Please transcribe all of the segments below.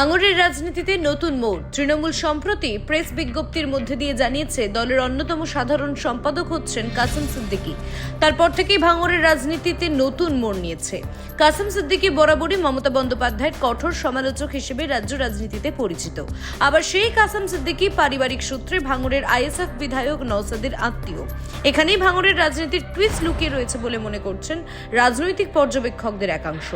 ভাঙড়ের রাজনীতিতে নতুন মোড়। তৃণমূল সম্প্রতি প্রেস বিজ্ঞপ্তির মধ্যে দিয়ে জানিয়েছে, দলের অন্যতম সাধারণ সম্পাদক হচ্ছেন কাসেম সিদ্দিকী। তারপর থেকেই ভাঙড়ের রাজনীতিতে নতুন মোড় নিয়েছে। কাসেম সিদ্দিকী বরাবরই মমতা বন্দ্যোপাধ্যায়ের কঠোর সমালোচক হিসেবে রাজ্য রাজনীতিতে পরিচিত। আবার সেই কাসেম সিদ্দিকী পারিবারিক সূত্রে ভাঙড়ের আইএসএফ বিধায়ক নওসাদের আত্মীয়। এখানেই ভাঙড়ের রাজনীতির টুইস্ট লুকিয়ে রয়েছে বলে মনে করছেন রাজনৈতিক পর্যবেক্ষকদের একাংশ।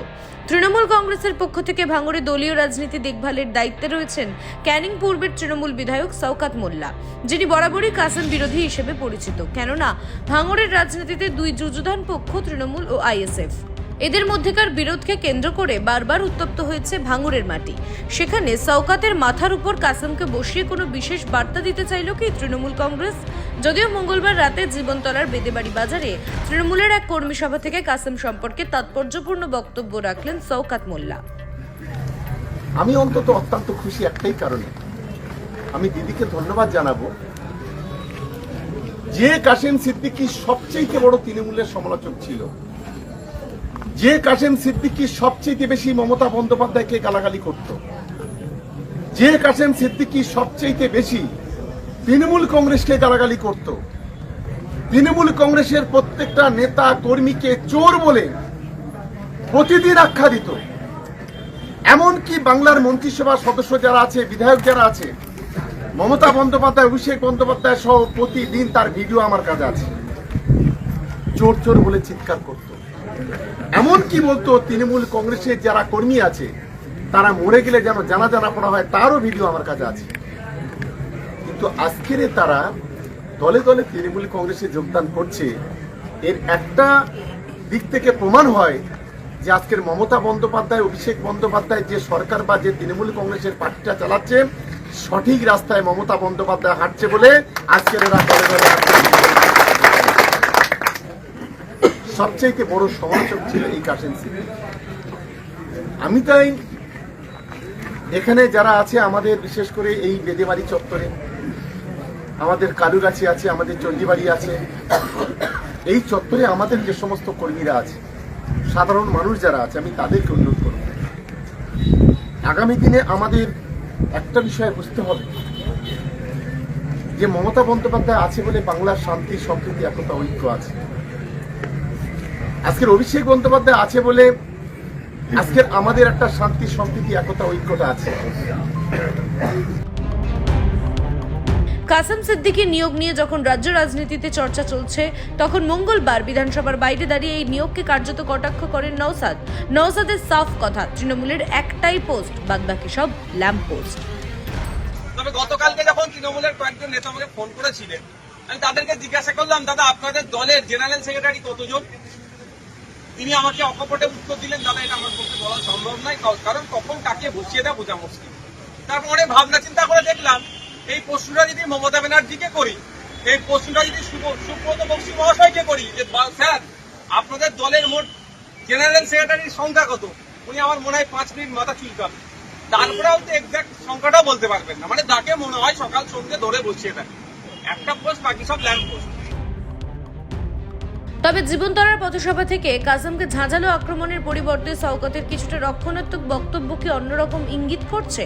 তৃণমূল কংগ্রেসের পক্ষ থেকে ভাঙড়ে দলীয় রাজনীতি দেখভালের দায়িত্বে রয়েছেন ক্যানিং পূর্বের তৃণমূল বিধায়ক সৌকাত মোল্লা, যিনি বরাবরই কাসেম বিরোধী হিসেবে পরিচিত। কেননা, ভাঙড়ের রাজনীতিতে দুই যুযুধান পক্ষ, তৃণমূল ও আইএসএফ। এদের মধ্যেকার বিরোধকে কেন্দ্র করে বারবার উত্তপ্ত হয়েছে ভাঙড়ের মাটি। সেখানে সৌকাতের মাথার উপর কাসেমকে বসিয়ে কোনো বিশেষ বার্তা দিতে চাইল কি তৃণমূল কংগ্রেস? যদিও মঙ্গলবার রাতে জীবনতলার বেদেবাড়ি বাজারে তৃণমূলের এক কর্মী সভা থেকে কাসেম সম্পর্কে তাৎপর্যপূর্ণ বক্তব্য রাখলেন সৌকাত মোল্লা। আমি অন্তত অত্যন্ত খুশি একটাই কারণে। আমি দিদিকে ধন্যবাদ জানাব যে কাশেম সিদ্দিকী সবচেয়ে বড় তৃণমূলের সমালোচক ছিল। যে কাশেম সিদ্দিকী সবচেয়ে বেশি মমতা বন্দ্যোপাধ্যায়কে গালাগালি করত। যে কাশেম সিদ্দিকী সবচেয়ে বেশি তৃণমূল কংগ্রেসকে গালাগালি করত। তৃণমূল কংগ্রেসের প্রত্যেকটা নেতা কর্মীকে চোর বলে প্রতিদিন আখ্যা দিত। এমনকি বাংলার মন্ত্রিসভার সদস্য যারা আছে, বিধায়ক যারা আছে, মমতা বন্দ্যোপাধ্যায়, অভিষেক বন্দ্যোপাধ্যায় সহ প্রতিদিন তার ভিডিও আমার কাছে আছে। চোর চোর বলে চিৎকার করত। এমনকি বলতো, তৃণমূল কংগ্রেসের যারা কর্মী আছে, তারা মরে গেলে যেন জানা জানা পড়া হয়, তারও ভিডিও আমার কাছে আছে। কিন্তু আজকের তারা দলে দলে তৃণমূল কংগ্রেসে যোগদান করছে, এর একটা দিক থেকে প্রমাণ হয় যে আজকের মমতা বন্দ্যোপাধ্যায়, অভিষেক বন্দ্যোপাধ্যায়, যে সরকার বা যে তৃণমূল কংগ্রেসের পার্টিটা চালাচ্ছে, সঠিক রাস্তায় মমতা বন্দ্যোপাধ্যায় হাঁটছে বলে আজকের সবচেয়ে বড় সমালোচক ছিল এই কাশেম সিদ্দিকী আমি তাই এখানে যারা আছে, আমাদের বিশেষ করে এই বেদেবাড়ি চত্বরে, আমাদের কালুগাছি আছে, আমাদের চণ্ডীবাড়ি আছে, এই চত্বরে আমাদের যে সমস্ত কর্মীরা আছে সাধারণ মানুষ যারা আছে, আমি তাদেরকে অনুরোধ করব। আগামী দিনে আমাদের একটা বিষয় বুঝতে হবে। যে মমতা বন্দ্যোপাধ্যায় আছে বলে বাংলার শান্তি, সম্প্রীতি, একতা, ঐক্য আছে। আজকের অভিষেক বন্দ্যোপাধ্যায় আছে বলে আজকের আমাদের একটা শান্তি, সম্প্রীতি, একতা, ঐক্যটা আছে। কাসেম সিদ্দিকীর নিয়োগ নিয়ে যখন রাজ্য রাজনীতিতে চর্চা চলছে, তখন মঙ্গলবার বিধানসভার বাইরে দাঁড়িয়ে এই নিয়োগকে কার্যত কটাক্ষ করেন নওসাদ। নওসাদের সাফ কথা, তৃণমূলের একটাই পোস্ট, বাদবাকি সব ল্যাম্প পোস্ট। তবে গতকালকে যখন তৃণমূলের কয়েকজন নেতা আমাকে ফোন করেছিলেন, আমি তাদেরকে জিজ্ঞাসা করলাম, দাদা, আপনাদের দলের জেনারেল সেক্রেটারি কতজন? তিনি আমাকে অকপটে উত্তর দিলেন, দাদা, এটা আমার পক্ষে বলা সম্ভব নয়, কারণ কখন কাকে বসিয়ে দেয় বোঝা মুশকিল। তারপরে ভাবনা চিন্তা করে দেখলাম এই প্রশ্নটা যদি মমতা ব্যানার্জিকে করি, এই প্রশ্নটা যদি সুব- সুব্রত বক্সী মহাশয়কে করি, যে স্যার, আপনাদের দলের মোট জেনারেল সেক্রেটারির সংখ্যা কত? উনি আমার মনে হয় পাঁচ মিনিট মাথা চুলকাবে তারপরেও তো এক্সাক্ট সংখ্যাটাও বলতে পারবেন না। মানে তাকে মনে হয় সকাল সন্ধ্যে ধরে বসিয়ে এটা একটা পোস্ট বাকি সব ল্যাম্প পোস্ট তবে জীবনতলার পথসভা থেকে কাসেমকে ঝাঁঝালো আক্রমণের পরিবর্তে সৌকতের কিছুটা রক্ষণাত্মক বক্তব্য কি অন্যরকম ইঙ্গিত করছে।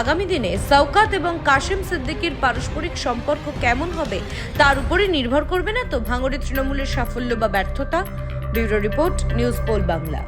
আগামী দিনে সৌকাত এবং কাশেম সিদ্দিকির পারস্পরিক সম্পর্ক কেমন হবে তার উপরে নির্ভর করবে না তো ভাঙড়ি তৃণমূলের সাফল্য বা ব্যর্থতা? Bureau report, news poll Bangla.